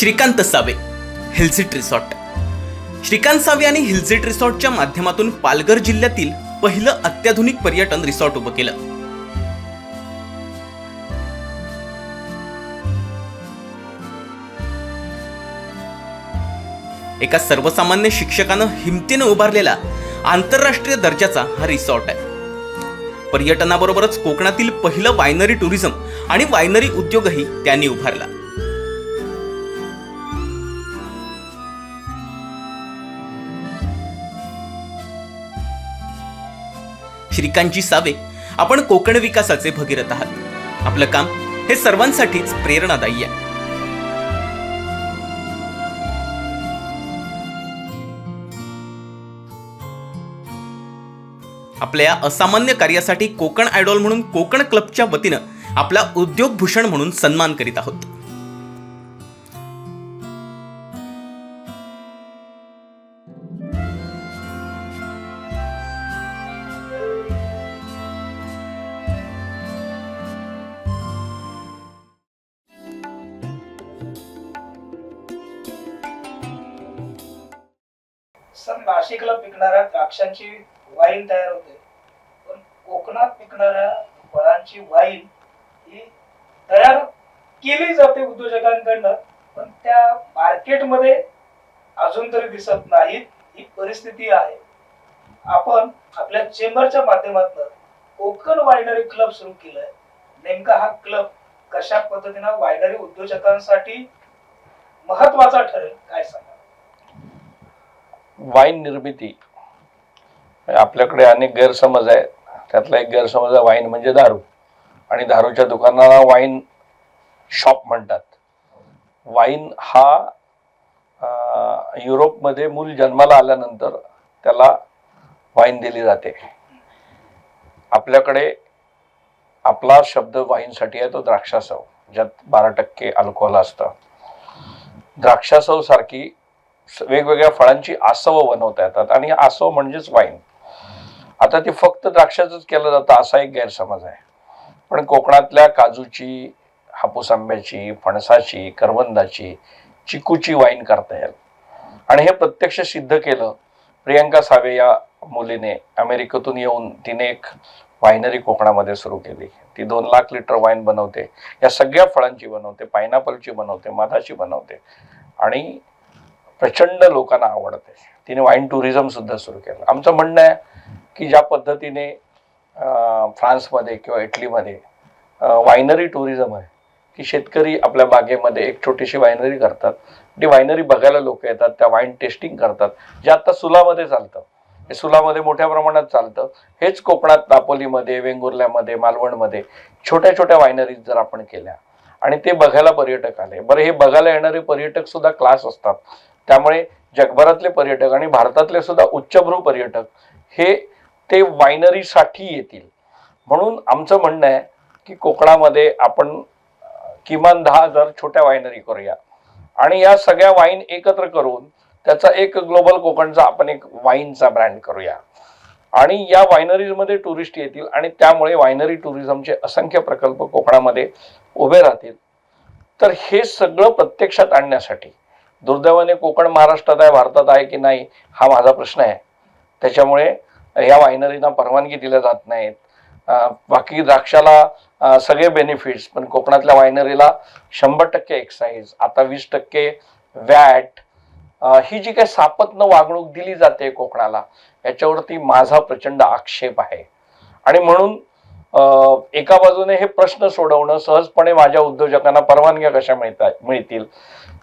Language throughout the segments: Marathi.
Shrikant Save hillside resort. Shrikant Save आणि हिलसिट रिसॉर्टच्या माध्यमातून पालघर जिल्ह्यातील पहिलं अत्याधुनिक पर्यटन रिसॉर्ट उभं केलं. एका सर्वसामान्य शिक्षकानं हिमतीनं उभारलेला आंतरराष्ट्रीय दर्जाचा हा रिसॉर्ट आहे. पर्यटनाबरोबरच कोकणातील पहिलं वायनरी टुरिझम आणि वायनरी उद्योगही त्यांनी उभारला. श्रीकांतजी सावे. आपण कोकण विकासाचे भगीरथ आहात. आपलं काम हे सर्वांसाठीच प्रेरणादायी आहे. आपल्या या असामान्य कार्यासाठी कोकण आयडॉल म्हणून कोकण क्लबच्या वतीनं आपला उद्योग भूषण म्हणून सन्मान करीत आहोत. सर नाशिकला पिकणाऱ्या द्राक्षांची वाईन तयार होते. पण कोकणात पिकणाऱ्या फळांची वाईन ही तयार केली जाते उद्योजकांकडनं पण त्या मार्केटमध्ये अजून तरी दिसत नाहीत ही परिस्थिती आहे. आपण आपल्या चेंबरच्या माध्यमातून कोकण वायनरी क्लब सुरू केलाय. नेमका हा क्लब कशा पद्धतीनं वायनरी उद्योजकांसाठी महत्त्वाचा ठरेल काय सांगा वाईन निर्मिती. आपल्याकडे अनेक गैरसमज आहेत. त्यातला एक गैरसमज आहे वाईन म्हणजे दारू. आणि दारूच्या दुकानाला वाईन शॉप म्हणतात. वाईन हा युरोपमध्ये मूल जन्माला आल्यानंतर त्याला वाईन दिली जाते. आपल्याकडे आपला शब्द वाईनसाठी आहे तो द्राक्षासव ज्यात बारा टक्के अल्कोहोल असतं. द्राक्षासव सारखी वेगवेगळ्या फळांची आसवं बनवता येतात आणि आसव म्हणजेच वाईन. आता ती फक्त द्राक्षाचंच केलं जातं असा एक गैरसमज आहे. पण कोकणातल्या काजूची हापूस आंब्याची फणसाची करवंदाची चिकूची वाईन करता येईल. आणि हे प्रत्यक्ष सिद्ध केलं प्रियंका सावे या मुलीने अमेरिकेतून येऊन तिने एक वायनरी कोकणामध्ये सुरू केली. ती दोन लाख लिटर वाईन बनवते. या सगळ्या फळांची बनवते पायनॅपलची बनवते मधाची बनवते. आणि प्रचंड लोकांना आवडते. तिने वाईन टुरिझम सुद्धा सुरू केलं. आमचं म्हणणं आहे की ज्या पद्धतीने फ्रान्समध्ये किंवा इटलीमध्ये वायनरी टुरिझम आहे की शेतकरी आपल्या बागेमध्ये एक छोटीशी वायनरी करतात. ती वायनरी बघायला लोक येतात त्या वाईन टेस्टिंग करतात. जे आता सुलामध्ये चालतं. हे सुलामध्ये मोठ्या प्रमाणात चालतं. हेच कोकणात दापोलीमध्ये वेंगुर्ल्यामध्ये मालवणमध्ये छोट्या छोट्या वायनरीज जर आपण केल्या आणि ते बघायला पर्यटक आले. बरं हे बघायला येणारे पर्यटक सुद्धा क्लास असतात. त्यामुळे जगभरातले पर्यटक आणि भारतातले सुद्धा उच्चभ्रू पर्यटक हे ते वायनरीसाठी येतील. म्हणून आमचं म्हणणं आहे की कोकणामध्ये आपण किमान दहा हजार छोट्या वायनरी करूया. आणि या सगळ्या वाईन एकत्र करून त्याचा एक ग्लोबल कोकणचा आपण एक वाईनचा ब्रँड करूया. आणि या वायनरीजमध्ये टुरिस्ट येतील आणि त्यामुळे वायनरी टुरिझमचे असंख्य प्रकल्प कोकणामध्ये उभे राहतील. तर हे सगळं प्रत्यक्षात आणण्यासाठी दुर्दैवाने कोकण महाराष्ट्रात आहे भारतात आहे की नाही हा माझा प्रश्न आहे. त्याच्यामुळे या वायनरीना परवानगी दिल्या जात नाहीत. बाकी द्राक्षाला सगळे बेनिफिट्स पण कोकणातल्या वायनरीला शंभर टक्के एक्साईज आता वीस टक्के वॅट ही जी काही सापत्न वागणूक दिली जाते कोकणाला याच्यावरती माझा प्रचंड आक्षेप आहे. आणि म्हणून एका बाजूने हे प्रश्न सोडवणं सहजपणे माझ्या उद्योजकांना परवानग्या कशा मिळतात मिळतील?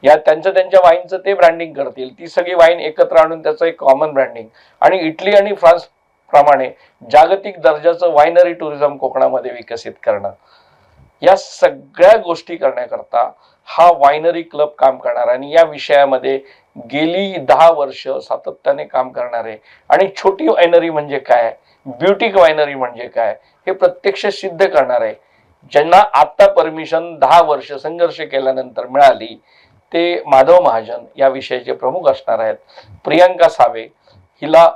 या त्यांचं त्यांच्या वाईनचं ते ब्रँडिंग करतील. ती सगळी वाईन एकत्र आणून त्याचं एक कॉमन ब्रँडिंग आणि इटली आणि फ्रान्स प्रमाणे जागतिक दर्जाचं वायनरी टुरिझम कोकणामध्ये विकसित करणं. या सगळ्या गोष्टी करण्याकरता हा वायनरी क्लब काम करणार आणि या विषयामध्ये गेली दहा वर्ष सातत्याने काम करणारे आणि छोटी वायनरी म्हणजे काय? ब्युटी वायनरी म्हणजे काय? हे प्रत्यक्ष सिद्ध करणार आहे. ज्यांना आता परमिशन दहा वर्ष संघर्ष केल्यानंतर मिळाली ते माधव महाजन या विषयाचे प्रमुख असणार आहेत. प्रियांका सावे हिला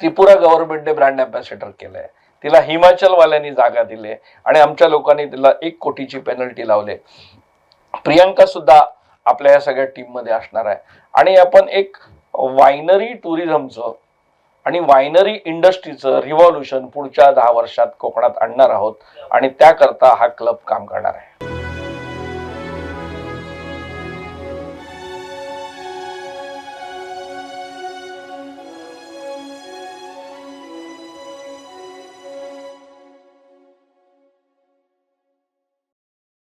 त्रिपुरा गव्हर्नमेंटने ब्रँड अँबॅसेडर केलंय. तिला हिमाचलवाल्यांनी जागा दिले आणि आमच्या लोकांनी तिला एक कोटीची पेनल्टी लावले. प्रियांका सुद्धा आपल्या या सगळ्या टीममध्ये असणार आहे. आणि आपण एक वायनरी टुरिझमचं आणि वायनरी इंडस्ट्रीचं रिव्हॉल्युशन पुढच्या दहा वर्षात कोकणात आणणार आहोत आणि त्याकरता हा क्लब काम करणार आहे.